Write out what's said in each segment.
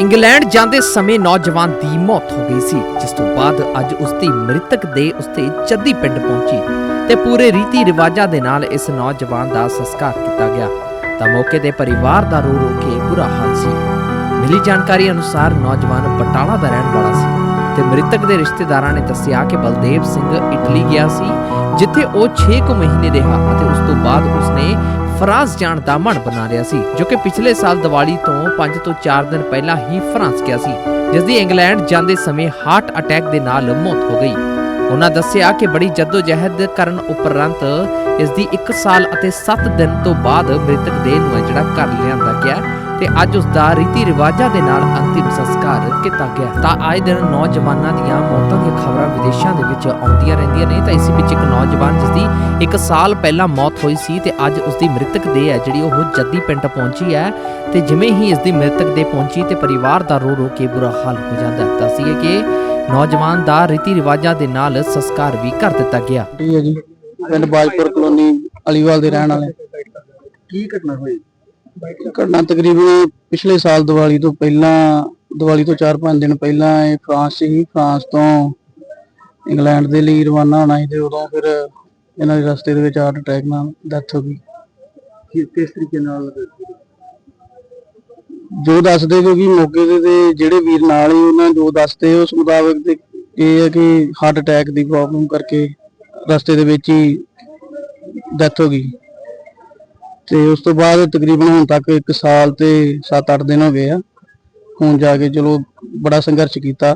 England ਜਾਂਦੇ ਸਮੇਂ ਨੌਜਵਾਨ ਦੀ ਮੌਤ ਹੋ ਗਈ ਸੀ, ਜਿਸ ਤੋਂ ਬਾਅਦ ਅੱਜ ਉਸ ਦੀ ਮ੍ਰਿਤਕ ਦੇ ਉਸਤੇ ਚੱਦੀ ਪਿੰਡ ਪਹੁੰਚੀ ਤੇ ਪੂਰੇ ਰੀਤੀ ਰਿਵਾਜਾਂ ਦੇ ਨਾਲ ਇਸ ਨੌਜਵਾਨ ਦਾ ਸੰਸਕਾਰ ਕੀਤਾ ਗਿਆ। ਤਾਂ ਮੌਕੇ ਤੇ ਪਰਿਵਾਰ ਦਾ ਰੋ ਰੋ ਕੇ ਬੁਰਾ ਹਾਲ ਸੀ। ਮਿਲੀ ਜਾਣਕਾਰੀ ਅਨੁਸਾਰ ਨੌਜਵਾਨ ਬਟਾਲਾ ਦਾ ਰਹਿਣ ਵਾਲਾ ਸੀ ਤੇ ਮ੍ਰਿਤਕ ਦੇ ਰਿਸ਼ਤੇਦਾਰਾਂ ਨੇ ਦੱਸਿਆ ਕਿ ਬਲਦੇਵ ਸਿੰਘ ਇਟਲੀ ਗਿਆ ਸੀ, ਜਿੱਥੇ ਉਹ 6 ਕੁ ਮਹੀਨੇ ਰਿਹਾ ਅਤੇ ਉਸ ਤੋਂ ਬਾਅਦ ਉਸਨੇ ਫਰਾਂਸ ਜਾਣ ਦਾ ਮਨ ਬਣਾ ਰਿਹਾ ਸੀ, ਜੋ ਕਿ ਪਿਛਲੇ ਸਾਲ ਦੀਵਾਲੀ ਤੋਂ 5 ਤੋਂ 4 ਦਿਨ ਪਹਿਲਾਂ ਹੀ ਫਰਾਂਸ ਗਿਆ ਸੀ ਜਿਸ ਦੀ ਇੰਗਲੈਂਡ ਜਾਂਦੇ ਸਮੇਂ ਹਾਰਟ ਅਟੈਕ ਦੇ ਨਾਲ ਮੌਤ ਹੋ ਗਈ। ਉਹਨਾਂ ਦੱਸਿਆ ਕਿ ਬੜੀ ਜਹਿਦ ਕਰਨ ਉਪਰੰਤ ਇਸ ਦੀ 1 ਸਾਲ ਅਤੇ 7 ਦਿਨ ਤੋਂ ਬਾਅਦ ਮ੍ਰਿਤਕ ਦੇਹ ਨੂੰ ਜਿਹੜਾ ਘਰ ਲਿਆਂਦਾ ਗਿਆ ਤੇ ਅੱਜ ਉਸ ਦਾ ਰੀਤੀ ਰਿਵਾਜਾਂ ਦੇ ਨਾਲ ਅੰਤਿਮ ਸੰਸਕਾਰ ਕੀਤਾ ਗਿਆ। ਤਾਂ ਆਏ ਦਿਨ ਨੌਜਵਾਨਾਂ ਦੀਆਂ ਮੌਤਾਂ ਦੀਆਂ ਖਬਰਾਂ ਵਿਦੇਸ਼ਾਂ ਦੇ ਵਿੱਚ ਆਉਂਦੀਆਂ ਰਹਿੰਦੀਆਂ ਨੇ। ਤਾਂ ਇਸੇ ਵਿੱਚ ਇੱਕ ਨੌਜਵਾਨ ਜਿਸ ਦੀ 1 ਸਾਲ ਪਹਿਲਾਂ ਮੌਤ ਹੋਈ ਸੀ ਤੇ ਅੱਜ ਉਸ ਦੀ ਮ੍ਰਿਤਕ ਦੇਹ ਹੈ ਜਿਹੜੀ ਉਹ ਜੱਦੀ ਪਿੰਡ ਪਹੁੰਚੀ ਹੈ। ਤੇ ਜਿਵੇਂ ਹੀ ਇਸ ਦੀ ਮ੍ਰਿਤਕ ਦੇਹ ਪਹੁੰਚੀ ਤੇ ਪਰਿਵਾਰ ਦਾ ਰੋ ਰੋ ਕੇ ਬੁਰਾ ਹਾਲ ਹੋ ਜਾਂਦਾ ਹੈ। ਦੱਸੀਏ ਕਿ ਨੌਜਵਾਨ ਦਾ ਰੀਤੀ ਰਿਵਾਜਾਂ ਦੇ ਨਾਲ ਸੰਸਕਾਰ ਵੀ ਕਰ ਦਿੱਤਾ ਗਿਆ। ਠੀਕ ਹੈ ਜੀ ਪਿੰਡ ਬਾਜਪੁਰ ਕਲੋਨੀ ਅਲੀਵਾਲ ਦੇ ਰਹਿਣ ਵਾਲੇ। ਕੀ ਘਟਨਾ ਹੋਈ? ਘਟਨਾ ਤਕਰੀਬਨ ਪਿਛਲੇ ਸਾਲ ਦੀਵਾਲੀ ਤੋਂ ਪਹਿਲਾਂ ਦੀਵਾਲੀ ਤੋਂ 4-5 ਦਿਨ ਪਹਿਲਾਂ ਇਹ ਫਰਾਂਸ ਸੀ ਫਰਾਂਸ ਤੋਂ ਇੰਗਲੈਂਡ ਦੇ ਲਈ ਰਵਾਨਾ ਹੋਣਾ ਸੀ ਤੇ ਉਦੋਂ ਫਿਰ ਇਹਨਾਂ ਦੇ ਰਸਤੇ ਦੇ ਵਿੱਚ ਹਾਰਟ ਅਟੈਕ ਨਾਲ ਡੈਥ ਹੋ ਗਈ। ਕਿ ਕਿਸ ਤਰੀਕੇ ਨਾਲ ਜੋ ਦੱਸਦੇ ਕਿਉਂਕਿ ਮੌਕੇ ਤੇ ਤੇ ਜਿਹੜੇ ਵੀਰ ਨਾਲ ਹੀ ਉਹਨਾਂ ਜੋ ਦੱਸਦੇ ਉਸ ਮੁਤਾਬਕ ਤੇ ਇਹ ਹੈ ਕਿ ਹਾਰਟ ਅਟੈਕ ਦੀ ਪ੍ਰੋਬਲਮ ਕਰਕੇ ਰਸਤੇ ਦੇ ਵਿੱਚ ਹੀ ਡੈਥ ਹੋ ਗਈ। ਤੇ ਉਸ ਤੋਂ ਬਾਅਦ ਤਕਰੀਬਨ ਹੁਣ ਤੱਕ 1 ਸਾਲ ਤੇ 7-8 ਦਿਨ ਹੋ ਗਏ ਆ। ਹੁਣ ਜਾ ਕੇ ਚਲੋ ਬੜਾ ਸੰਘਰਸ਼ ਕੀਤਾ।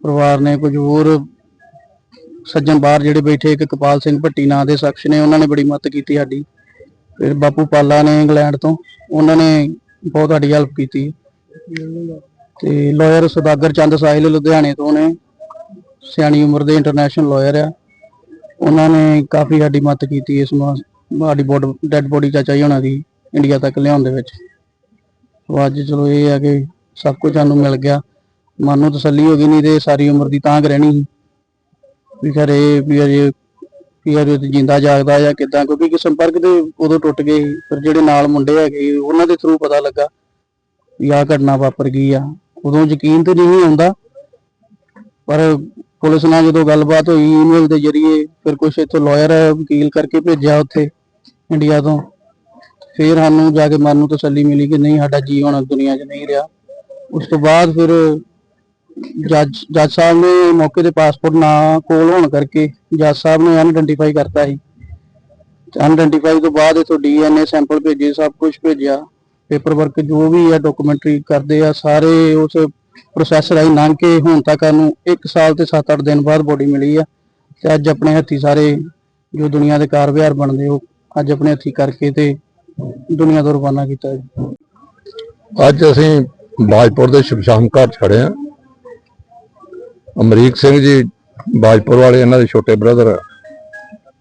ਪਰਿਵਾਰ ਨੇ ਕੁਝ ਹੋਰ ਸੱਜਣ ਬਾਹਰ ਜਿਹੜੇ ਬੈਠੇ, ਇੱਕ ਕਪਾਲ ਸਿੰਘ ਭੱਟੀ ਨਾਂ ਦੇ ਸ਼ਖਸ ਨੇ, ਉਹਨਾਂ ਨੇ ਬੜੀ ਮਦਦ ਕੀਤੀ ਸਾਡੀ। ਫਿਰ ਬਾਪੂ ਪਾਲਾ ਨੇ ਇੰਗਲੈਂਡ ਤੋਂ, ਉਹਨਾਂ ਨੇ ਬਹੁਤ ਸਾਡੀ ਹੈਲਪ ਕੀਤੀ। ਤੇ ਲਾਇਰ ਸੁਦਾਗਰ ਚੰਦ ਸਾਹਿਲ ਲੁਧਿਆਣੇ ਤੋਂ ਨੇ, ਸਿਆਣੀ ਉਮਰ ਦੇ ਇੰਟਰਨੈਸ਼ਨਲ ਲਾਇਰ ਆ। ਉਹਨਾਂ ਨੇ ਕਾਫੀ ਸਾਡੀ ਮਦਦ ਕੀਤੀ ਇਸ ਮਾ, ਸਾਡੀ ਡੈਡ ਬੋਡੀ ਚਾਚਾ ਜੀ ਉਹਨਾਂ ਦੀ ਇੰਡੀਆ ਤੱਕ ਲਿਆਉਣ ਦੇ ਵਿੱਚ। ਸੋ ਅੱਜ ਚਲੋ ਇਹ ਆ ਕਿ ਸਭ ਕੁਝ ਸਾਨੂੰ ਮਿਲ ਗਿਆ। ਮਨ ਨੂੰ ਤਸੱਲੀ ਹੋ ਗਈ ਨਹੀਂ ਤੇ ਸਾਰੀ ਉਮਰ ਦੀ ਤਾਂਗ ਰਹਿਣੀ ਸੀ। ਵੀ ਘਰੇ ਵੀ ਅਜੇ ਵੀ ਅਜੇ ਤੇ ਜਿੰਦਾ ਜਾਗਦਾ ਜਾਂ ਕਿਦਾਂ, ਕਿਉਂਕਿ ਕਿ ਸੰਪਰਕ ਤੇ ਉਦੋਂ ਟੁੱਟ ਗਏ ਪਰ ਜਿਹੜੇ ਨਾਲ ਮੁੰਡੇ ਹੈਗੇ ਉਹਨਾਂ ਦੇ ਥਰੂ ਪਤਾ ਲੱਗਾ ਵੀ ਆਹ ਘਟਨਾ ਵਾਪਰ ਗਈ ਆ। ਉਦੋਂ ਯਕੀਨ ਤੇ ਨਹੀਂ ਆਉਂਦਾ, ਪਰ ਪੁਲਿਸ ਨਾਲ ਜਦੋਂ ਗੱਲਬਾਤ ਹੋਈ ਈਮੇਲ ਦੇ ਜ਼ਰੀਏ ਫਿਰ ਕੁਝ ਇੱਥੋਂ ਲਾਇਰ ਵਕੀਲ ਕਰਕੇ ਭੇਜਿਆ ਉੱਥੇ ਇੰਡੀਆ ਤੋਂ। ਫਿਰ ਸਾਨੂੰ ਜਾ ਕੇ ਮਨ ਨੂੰ ਤਸੱਲੀ ਮਿਲੀ ਕਿ ਨਹੀਂ, ਸਾਡਾ ਜੀ ਹੁਣ ਦੁਨੀਆ 'ਚ ਨਹੀਂ ਰਿਹਾ। ਉਸ ਤੋਂ ਬਾਅਦ ਫਿਰ ਜੱਜ ਜੱਜ ਸਾਹਿਬ ਨੇ ਮੌਕੇ ਤੇ ਪਾਸਪੋਰਟ ਨਾ ਕੋਲ ਹੋਣ ਕਰਕੇ ਜੱਜ ਸਾਹਿਬ ਨੇ ਅਨਡੈਂਟੀਫਾਈ ਕਰਤਾ ਸੀ। ਅਨਡੈਂਟੀਫਾਈ ਤੋਂ ਬਾਅਦ ਇਥੋਂ ਡੀਐਨਏ ਸੈਂਪਲ ਭੇਜੇ, ਸਭ ਕੁਝ ਭੇਜਿਆ। ਪੇਪਰ ਵਰਕ ਜੋ ਵੀ ਆ ਡਾਕੂਮੈਂਟਰੀ ਕਰਦੇ ਆ, ਸਾਰੇ ਉਸ ਪ੍ਰੋਸੈਸ ਰਾਹੀਂ ਲੰਘ ਕੇ ਹੁਣ ਤੱਕ ਨੂੰ 1 ਸਾਲ ਤੇ 7-8 ਦਿਨ ਬਾਅਦ ਬੋਡੀ ਮਿਲੀ ਆ ਤੇ ਅੱਜ ਆਪਣੇ ਹੱਥੀ ਸਾਰੇ ਜੋ ਦੁਨੀਆ ਦੇ ਕਾਰ ਵਿਹਾਰ ਬਣਦੇ ਉਹ ਅੱਜ ਆਪਣੇ ਹੱਥੀ ਕਰਕੇ ਤੇ ਦੁਨੀਆ ਤੋਂ ਰਵਾਨਾ ਕੀਤਾ ਜੀ। ਅੱਜ ਅਸੀਂ ਬਾਜਪੁਰ ਦੇ ਸ਼ਮਸ਼ਾਨ ਘਾਟ ਖੜੇ ਆ। ਅਮਰੀਕ ਸਿੰਘ ਜੀ ਬਾਜਪੁਰ ਵਾਲੇ, ਇਹਨਾਂ ਦੇ ਛੋਟੇ ਬ੍ਰਦਰ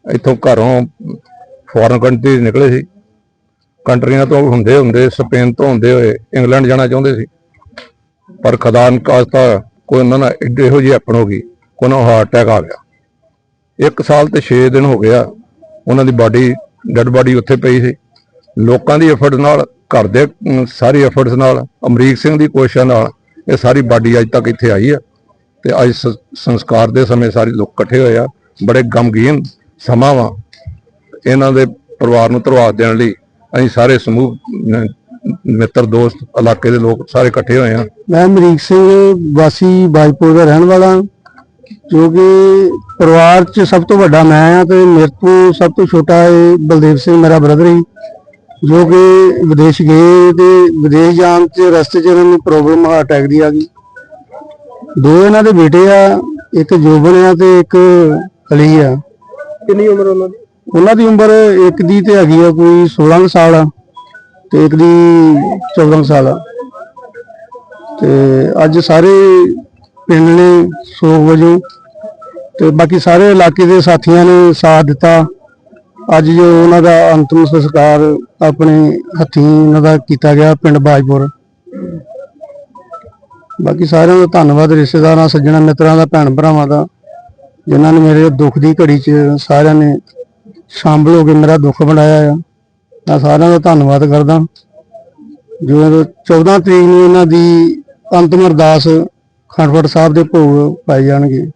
ਇੱਥੋਂ ਘਰੋਂ ਫੋਰਨ ਕੰਟਰੀ ਨਿਕਲੇ ਸੀ। ਕੰਟਰੀਆਂ ਤੋਂ ਹੁੰਦੇ ਹੁੰਦੇ ਸਪੇਨ ਤੋਂ ਹੁੰਦੇ ਹੋਏ ਇੰਗਲੈਂਡ ਜਾਣਾ ਚਾਹੁੰਦੇ ਸੀ। ਪਰ ਖੁਦਾ ਨਕਾਸਤਾ ਕੋਈ ਉਹਨਾਂ ਨਾਲ ਏਡੇ ਇਹੋ ਜਿਹੀ ਆਪਣ ਹੋ ਗਈ ਉਹਨਾਂ ਨੂੰ ਹਾਰਟ ਅਟੈਕ ਆ ਗਿਆ। ਇੱਕ ਸਾਲ ਤੇ 6 ਦਿਨ ਹੋ ਗਿਆ, ਉਹਨਾਂ ਦੀ ਬਾਡੀ ਡੈਡ ਬਾਡੀ ਉੱਥੇ ਪਈ ਸੀ। ਲੋਕਾਂ ਦੀ ਐਫਰਟ ਨਾਲ ਘਰ ਦੇ ਅਮ, ਸਾਰੀ ਐਫਰਟਸ ਨਾਲ ਅਮਰੀਕ ਸਿੰਘ ਦੀ ਕੋਸ਼ਿਸ਼ਾਂ ਨਾਲ ਇਹ ਸਾਰੀ ਬਾਡੀ ਅੱਜ ਤੱਕ ਇੱਥੇ ਆਈ ਆ। ਤੇ ਅੱਜ ਸੰਸਕਾਰ ਦੇ ਸਮੇਂ ਸਾਰੇ ਲੋਕ ਇਕੱਠੇ ਹੋਏ ਆ। ਬੜੇ ਗਮਗੀਨ ਸਮਾਂ ਵਾ ਇਹਨਾਂ ਦੇ ਪਰਿਵਾਰ ਨੂੰ ਧਰਵਾਸ ਦੇਣ ਲਈ ਅਸੀਂ ਸਾਰੇ ਸਮੂਹ ਮਿੱਤਰ ਦੋਸਤ ਇਲਾਕੇ ਦੇ ਲੋਕ ਸਾਰੇ ਇਕੱਠੇ ਹੋਏ ਆ। ਮੈਂ ਅਮਰੀਕ ਸਿੰਘ ਵਾਸੀ ਬਾਜਪੁਰ ਦਾ ਰਹਿਣ ਵਾਲਾ ਜੋ ਕਿ ਪਰਿਵਾਰ 'ਚ ਸਭ ਤੋਂ ਵੱਡਾ ਮੈਂ ਆ ਤੇ ਮੇਰੇ ਤੋਂ ਸਭ ਤੋਂ ਛੋਟਾ ਇਹ ਬਲਦੇਵ ਸਿੰਘ ਮੇਰਾ ਬ੍ਰਦਰ ਹੀ। ਜੋ ਕਿ ਵਿਦੇਸ਼ ਗਏ ਤੇ ਵਿਦੇਸ਼ ਜਾਣ 'ਚ ਰਸਤੇ 'ਚ ਇਹਨਾਂ ਨੂੰ ਪ੍ਰੋਬਲਮ ਹਾਰਟ ਅਟੈਕ ਦੀ ਆ ਗਈ। ਦੋ ਇਹਨਾਂ ਦੇ ਬੇਟੇ ਆ ਇੱਕ ਜੋਬਨ ਆ ਤੇ ਇੱਕ ਅਲੀ ਆ। ਕਿੰਨੀ ਉਮਰ ਉਹਨਾਂ ਦੀ? ਉਹਨਾਂ ਦੀ ਉਮਰ ਇੱਕ ਦੀ ਤੇ ਹੈਗੀ ਆ ਕੋਈ 16 ਕੁ ਸਾਲ ਆ ਤੇ ਇੱਕ ਦੀ 14 ਕੁ ਸਾਲ ਆ। ਤੇ ਅੱਜ ਸਾਰੇ ਪਿੰਡ ਨੇ ਸੋਗ ਵਜੋਂ ਤੇ ਬਾਕੀ ਸਾਰੇ ਇਲਾਕੇ ਦੇ ਸਾਥੀਆਂ ਨੇ ਸਾਥ ਦਿੱਤਾ। ਅੱਜ ਜੋ ਉਹਨਾਂ ਦਾ ਅੰਤਮ ਸੰਸਕਾਰ ਆਪਣੇ ਹੱਥੀਂ ਉਹਨਾਂ ਦਾ ਕੀਤਾ ਗਿਆ ਪਿੰਡ ਬਾਜਪੁਰ। ਬਾਕੀ ਸਾਰਿਆਂ ਦਾ ਧੰਨਵਾਦ, ਰਿਸ਼ਤੇਦਾਰਾਂ, ਸੱਜਣਾਂ, ਮਿੱਤਰਾਂ ਦਾ, ਭੈਣ ਭਰਾਵਾਂ ਦਾ, ਜਿਨ੍ਹਾਂ ਨੇ ਮੇਰੇ ਦੁੱਖ ਦੀ ਘੜੀ 'ਚ ਸਾਰਿਆਂ ਨੇ ਸ਼ਾਮਲ ਹੋ ਕੇ ਮੇਰਾ ਦੁੱਖ ਬਣਾਇਆ ਆ। ਮੈਂ ਸਾਰਿਆਂ ਦਾ ਧੰਨਵਾਦ ਕਰਦਾ। ਜੋ 14 ਤਰੀਕ ਨੂੰ ਇਹਨਾਂ ਦੀ ਅੰਤਮ ਅਰਦਾਸ ਖੰਡਪੜ ਸਾਹਿਬ ਦੇ ਭੋਗ ਪਾਏ ਜਾਣਗੇ।